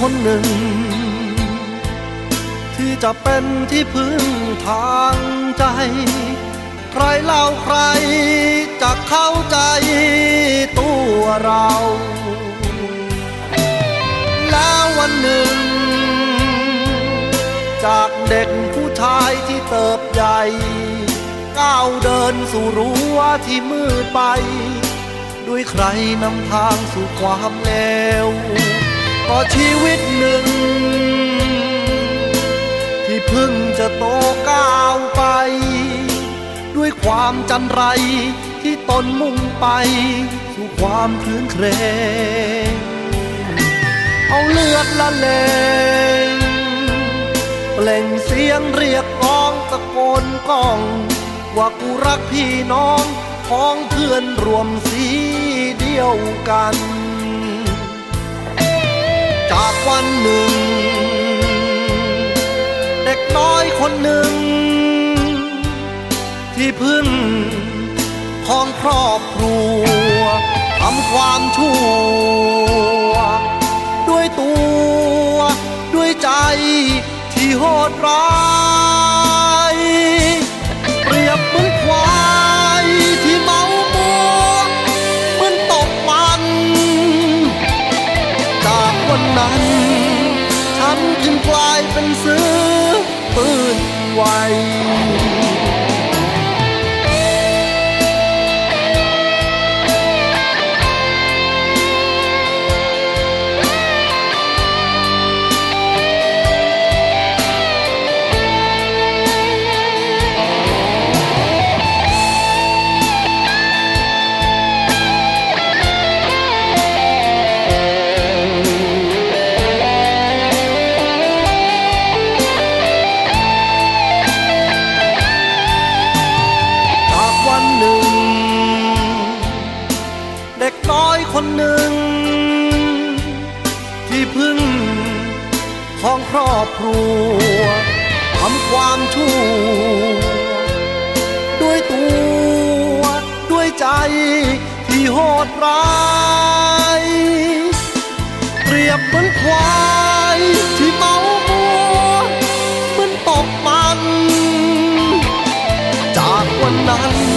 คนหนึ่ง ที่จะเป็นที่พึ่งทางใจ ใครเล่าใครจะเข้าใจตัวเรา แล้ววันหนึ่ง จากเด็กผู้ชายที่เติบใหญ่ ก้าวเดินสู่รั้วที่มืดไป ด้วยใครนำทางสู่ความเลว ก็ชีวิตหนึ่ง ที่เพิ่งจะโตก้าวไป ด้วยความจันไรที่ตนมุ่งไป สู่ความคลื้นเครงเอาเลือดละเลงเปล่งเสียงเรียกร้องตะโกนก้อง ว่ากูรักพี่น้อง ของเพื่อนรวมสีเดียวกัน จากวันหนึ่ง เด็กน้อยคนหนึ่ง ที่พึ่งของครอบครัวทำความชั่ว ด้วยตัว ด้วยใจที่โหดร้าย นั้น ฉันจึงกลายเป็นเสือ งหนึ่ง ที่พึ่งของครอบครัวทำความชั่ว ด้วยตัว ด้วยใจที่โหดร้ายเปรียบเหมือนควายที่เมาบัวเหมือนตกมัน จากวันนั้น